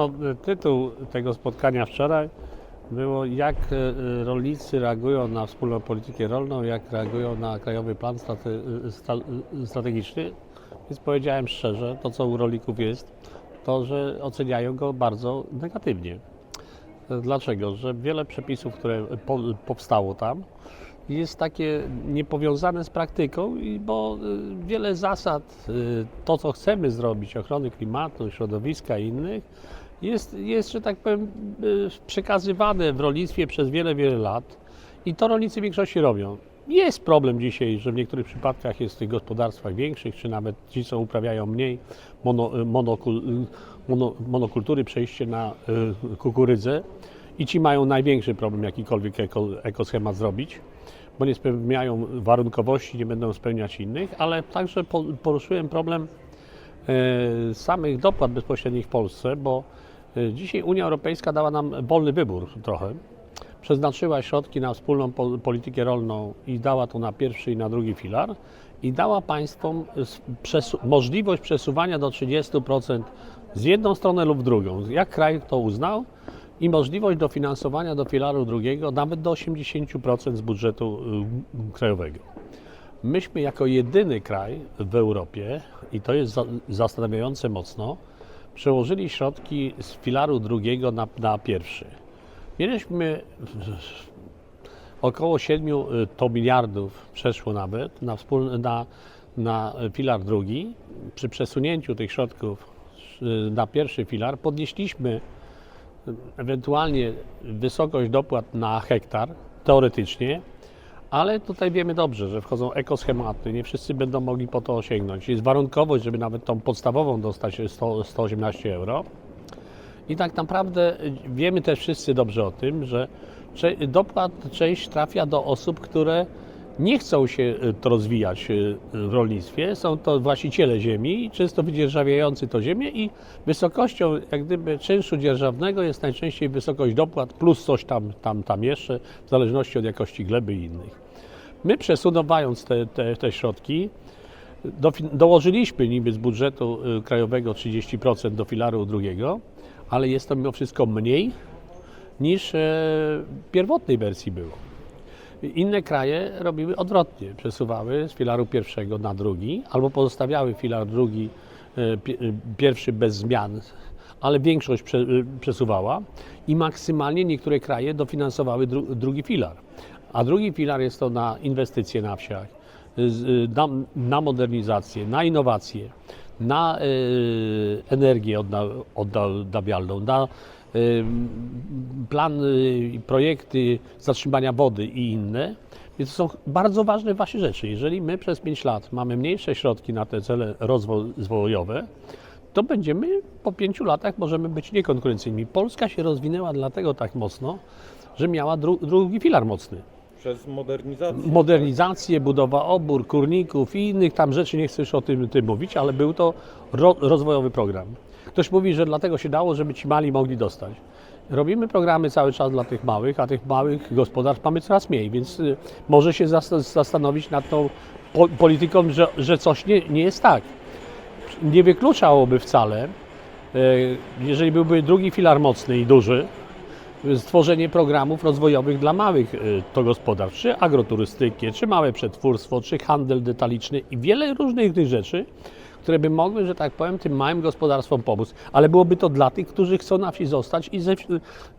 No, tytuł tego spotkania wczoraj było jak e, rolnicy reagują na wspólną politykę rolną, jak reagują na krajowy plan strate, sta, strategiczny. Więc powiedziałem szczerze, to co u rolników jest, to że oceniają go bardzo negatywnie. Dlaczego? Że wiele przepisów, które po, powstało tam, jest takie niepowiązane z praktyką, bo wiele zasad, to co chcemy zrobić, ochrony klimatu, środowiska i innych, jest, jest, że tak powiem, y, przekazywane w rolnictwie przez wiele, wiele lat i to rolnicy w większości robią. Jest problem dzisiaj, że w niektórych przypadkach jest w tych gospodarstwach większych, czy nawet ci, co uprawiają mniej mono, monokul, mono, monokultury, przejście na y, kukurydzę i ci mają największy problem jakikolwiek eko, ekoschemat zrobić, bo nie spełniają warunkowości, nie będą spełniać innych, ale także po- poruszyłem problem e, samych dopłat bezpośrednich w Polsce, bo dzisiaj Unia Europejska dała nam wolny wybór trochę. Przeznaczyła środki na wspólną po- politykę rolną i dała to na pierwszy i na drugi filar i dała państwom przesu- możliwość przesuwania do 30% z jedną stronę lub drugą. Jak kraj to uznał i możliwość dofinansowania do filaru drugiego nawet do 80% z budżetu y, krajowego. Myśmy jako jedyny kraj w Europie, i to jest za- zastanawiające mocno, przełożyli środki z filaru drugiego na, na pierwszy. Mieliśmy około 7 to miliardów, przeszło nawet, na, wspólny, na, na filar drugi. Przy przesunięciu tych środków y, na pierwszy filar podnieśliśmy ewentualnie wysokość dopłat na hektar, teoretycznie, ale tutaj wiemy dobrze, że wchodzą ekoschematy, nie wszyscy będą mogli po to osiągnąć. Jest warunkowość, żeby nawet tą podstawową dostać 100, 118 euro. I tak naprawdę wiemy też wszyscy dobrze o tym, że dopłat część trafia do osób, które nie chcą się y, to rozwijać y, w rolnictwie. Są to właściciele ziemi, często wydzierżawiający to ziemię i wysokością jak gdyby czynszu dzierżawnego jest najczęściej wysokość dopłat plus coś tam, tam, tam jeszcze, w zależności od jakości gleby i innych. My przesuwając te, te, te środki, Dofin- dołożyliśmy niby z budżetu y, krajowego 30% do filaru drugiego, ale jest to mimo wszystko mniej niż e, pierwotnej wersji było. Inne kraje robiły odwrotnie, przesuwały z filaru pierwszego na drugi, albo pozostawiały filar drugi, e, e, pierwszy bez zmian, ale większość e, przesuwała i maksymalnie niektóre kraje dofinansowały dru, drugi filar. A drugi filar jest to na inwestycje na wsiach, na, modernizację, na innowacje, na energię odna- odnawialną, na plany i projekty zatrzymania wody i inne. Więc to są bardzo ważne właśnie rzeczy. Jeżeli my przez 5 lat mamy mniejsze środki na te cele rozwojowe, to będziemy po 5 latach możemy być niekonkurencyjni. Polska się rozwinęła dlatego tak mocno, że miała dru- drugi filar mocny Przez modernizację. modernizację, budowa obór, kurników i innych tam rzeczy, nie chcę już o tym, tym mówić, ale był to ro, rozwojowy program. Ktoś mówi, że dlatego się dało, żeby ci mali mogli dostać. Robimy programy cały czas dla tych małych, a tych małych gospodarstw mamy coraz mniej, więc y, może się zas- zastanowić nad tą po, polityką, że, że coś nie, nie jest tak. Nie wykluczałoby wcale, y, jeżeli byłby drugi filar mocny i duży, stworzenie programów rozwojowych dla małych y, to gospodarstw, czy agroturystykę, czy małe przetwórstwo, czy handel detaliczny i wiele różnych tych rzeczy, które by mogły, że tak powiem, tym małym gospodarstwom pomóc. Ale byłoby to dla tych, którzy chcą na wsi zostać i ze,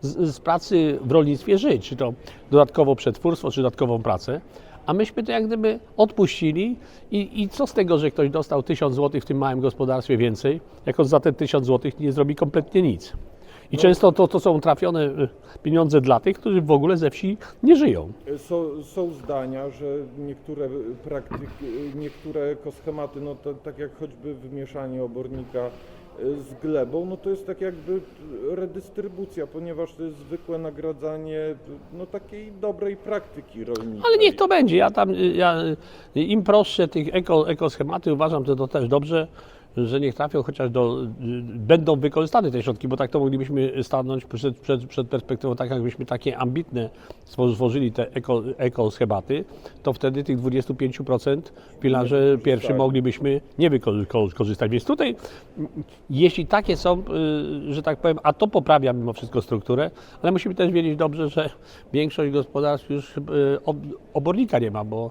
z, z pracy w rolnictwie żyć, czy to dodatkowo przetwórstwo, czy dodatkową pracę. A myśmy to jak gdyby odpuścili i, i co z tego, że ktoś dostał 1000 zł w tym małym gospodarstwie więcej, jak on za te 1000 zł nie zrobi kompletnie nic. I często to, to są trafione y, pieniądze dla tych, którzy w ogóle ze wsi nie żyją. Są, są zdania, że niektóre praktyki, niektóre ekoschematy, no to, tak jak choćby wymieszanie obornika y, z glebą, no to jest tak jakby redystrybucja, ponieważ to jest zwykłe nagradzanie no takiej dobrej praktyki rolniczej. Ale niech to będzie. Ja tam, y, ja, im prostsze tych eko, ekoschematy uważam, że to też dobrze. Że niech trafią chociaż do, będą wykorzystane te środki, bo tak to moglibyśmy stanąć przed, przed, przed perspektywą, tak jakbyśmy takie ambitne stworzyli te eko, ekoschematy, to wtedy tych 25% w filarze pierwszym moglibyśmy nie wykorzystać. Więc tutaj, m, jeśli takie są, y, że tak powiem, a to poprawia mimo wszystko strukturę, ale musimy też wiedzieć dobrze, że większość gospodarstw już y, ob- obornika nie ma, bo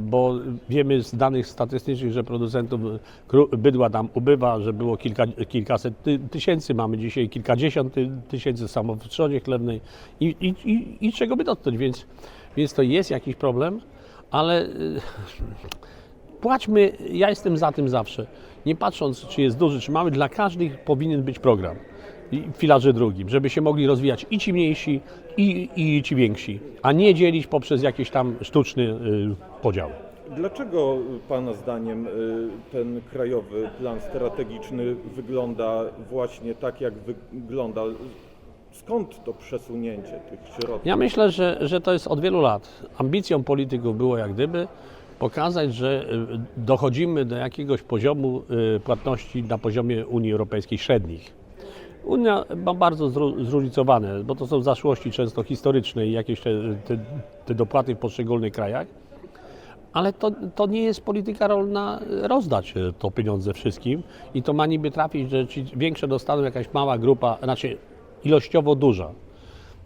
bo wiemy z danych statystycznych, że producentów bydła nam ubywa, że było kilka, kilkaset ty, tysięcy, mamy dzisiaj kilkadziesiąt ty, tysięcy samo w trzonie chlewnej i, i, i, i czego by dotknąć, więc, więc to jest jakiś problem, ale yy, płaćmy, ja jestem za tym zawsze, nie patrząc czy jest duży, czy mały, dla każdych powinien być program filarze drugim, żeby się mogli rozwijać i ci mniejsi, i, i ci więksi, a nie dzielić poprzez jakiś tam sztuczny y, podział. Dlaczego Pana zdaniem y, ten krajowy plan strategiczny wygląda właśnie tak, jak wygląda? Skąd to przesunięcie tych środków? Ja myślę, że, że to jest od wielu lat. Ambicją polityków było jak gdyby pokazać, że y, dochodzimy do jakiegoś poziomu y, płatności na poziomie Unii Europejskiej średnich. Unia ma bardzo zróżnicowane, bo to są zaszłości często historyczne i jakieś te, te, te dopłaty w poszczególnych krajach. Ale to, to nie jest polityka rolna e, rozdać e, to pieniądze wszystkim i to ma niby trafić, że ci większe dostaną jakaś mała grupa, znaczy ilościowo duża,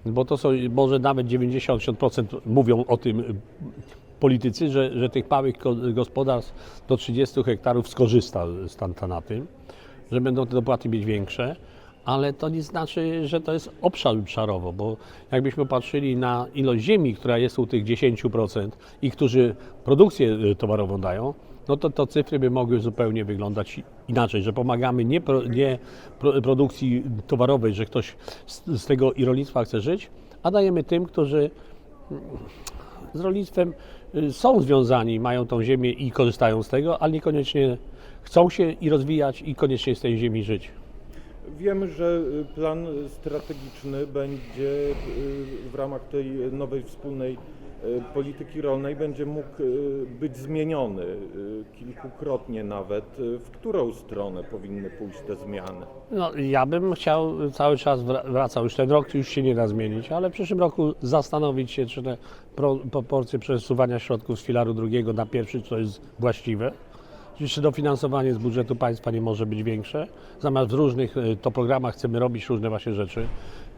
bo to są może nawet 90% mówią o tym y, politycy, że, że tych małych gospodarstw do 30 hektarów skorzysta z tan- na tym, że będą te dopłaty mieć większe, ale to nie znaczy, że to jest obszar obszarowo, bo jakbyśmy patrzyli na ilość ziemi, która jest u tych 10% i którzy produkcję y, towarową dają, no to, to cyfry by mogły zupełnie wyglądać inaczej, że pomagamy nie, pro, nie pro, produkcji towarowej, że ktoś z, z tego i rolnictwa chce żyć, a dajemy tym, którzy z rolnictwem y, są związani, mają tą ziemię i korzystają z tego, ale niekoniecznie chcą się i rozwijać i koniecznie z tej ziemi żyć. Wiemy, że y, plan strategiczny będzie y, w ramach tej nowej wspólnej y, polityki rolnej będzie mógł y, być zmieniony y, kilkukrotnie nawet. Y, W którą stronę powinny pójść te zmiany? No, ja bym chciał cały czas wra- wracał, już ten rok już się nie da zmienić, ale w przyszłym roku zastanowić się, czy te pro, proporcje przesuwania środków z filaru drugiego na pierwszy to jest właściwe. Czy dofinansowanie z budżetu państwa nie może być większe? Zamiast w różnych y, to programach chcemy robić różne właśnie rzeczy.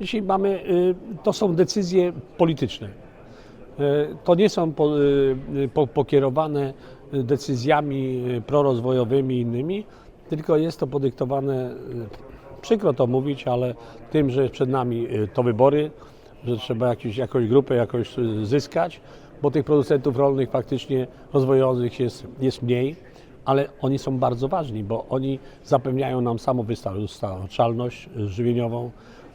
Jeśli mamy, y, to są decyzje polityczne. E, To nie są po, y, po, pokierowane y, decyzjami y, prorozwojowymi i innymi, tylko jest to podyktowane, y, przykro to mówić, ale tym, że przed nami y, to wybory, że trzeba jakieś, jakąś grupę jakoś y, zyskać, bo tych producentów rolnych faktycznie rozwojowych jest, jest mniej, ale oni są bardzo ważni, bo oni zapewniają nam samowystarczalność żywieniową,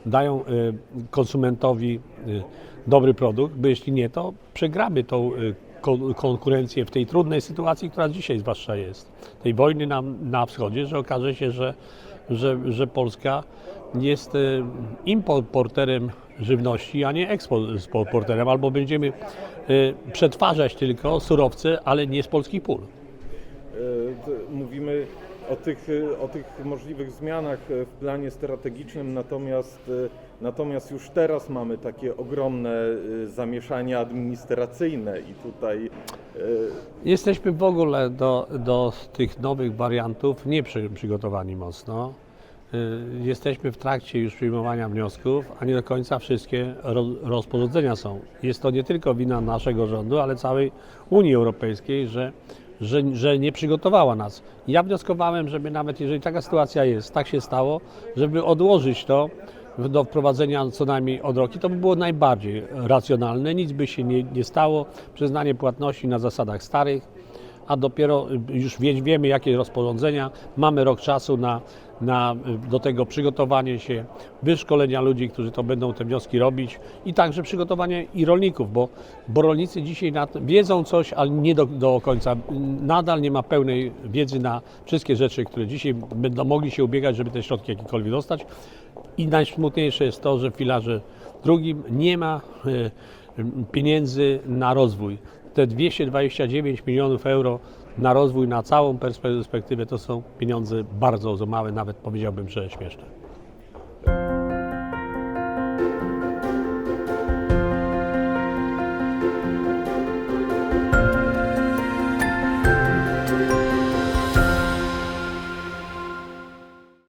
dają y, konsumentowi y, dobry produkt, bo jeśli nie, to przegramy tą y, ko- konkurencję w tej trudnej sytuacji, która dzisiaj zwłaszcza jest. Tej wojny na, na wschodzie, że okaże się, że, że, że Polska jest importerem żywności, a nie eksporterem, albo będziemy przetwarzać tylko surowce, ale nie z polskich pól. E, Mówimy o tych, o tych możliwych zmianach e, w planie strategicznym, natomiast, e, natomiast już teraz mamy takie ogromne zamieszanie administracyjne i tutaj Jesteśmy w ogóle do, do tych nowych wariantów nie przy, przygotowani mocno. Jesteśmy w trakcie już przyjmowania wniosków, a nie do końca wszystkie ro, rozporządzenia są. Jest to nie tylko wina naszego rządu, ale całej Unii Europejskiej, że, że, że nie przygotowała nas. Ja wnioskowałem, żeby nawet jeżeli taka sytuacja jest, tak się stało, żeby odłożyć to do wprowadzenia co najmniej od roku. To by było najbardziej racjonalne, nic by się nie, nie stało, przyznanie płatności na zasadach starych, a dopiero y, już wie, wiemy jakie rozporządzenia, mamy rok czasu na, na y, do tego przygotowanie się, wyszkolenia ludzi, którzy to będą te wnioski robić i także przygotowanie i rolników, bo, bo rolnicy dzisiaj wiedzą coś, ale nie do, do końca. Nadal nie ma pełnej wiedzy na wszystkie rzeczy, które dzisiaj będą mogli się ubiegać, żeby te środki jakiekolwiek dostać. I najsmutniejsze jest to, że w filarze drugim nie ma e, pieniędzy na rozwój. Te 229 milionów euro na rozwój, na całą perspektywę to są pieniądze bardzo małe, nawet powiedziałbym, że śmieszne.